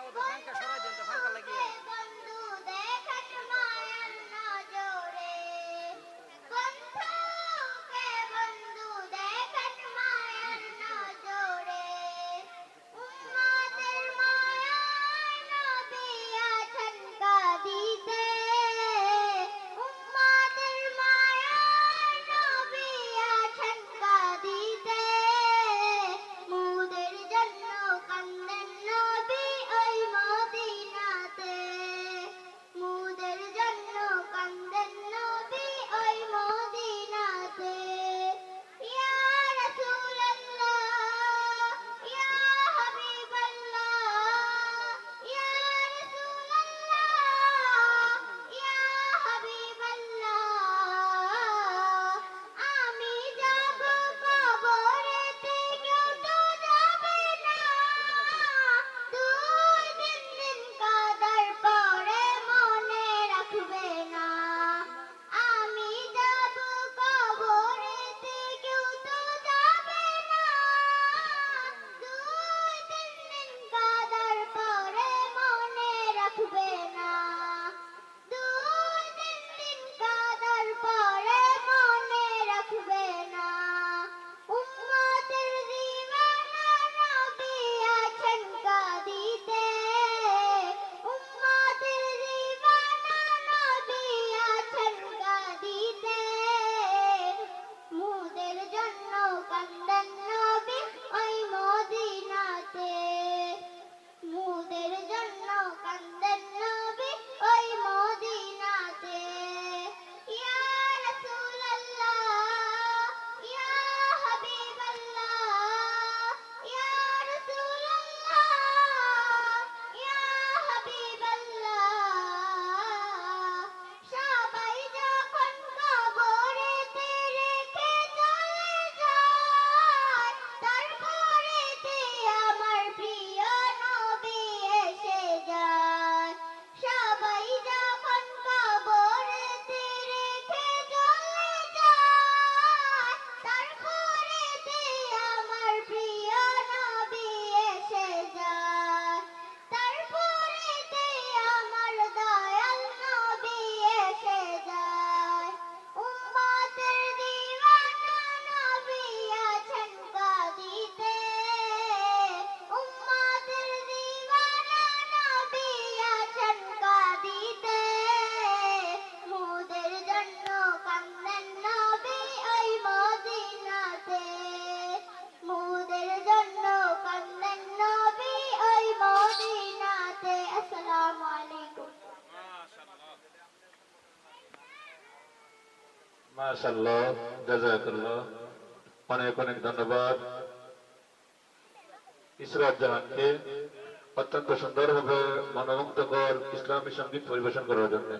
ಸಂಖ್ಯೆ sepeda. মাশাল্লাহ জাজাকাল্লাহ। অনেক অনেক ধন্যবাদ। ইসরাত জাহানকে অত্যন্ত সুন্দরভাবে মনোমুগ্ধকর ইসলামী সংগীত পরিবেশন করার জন্য।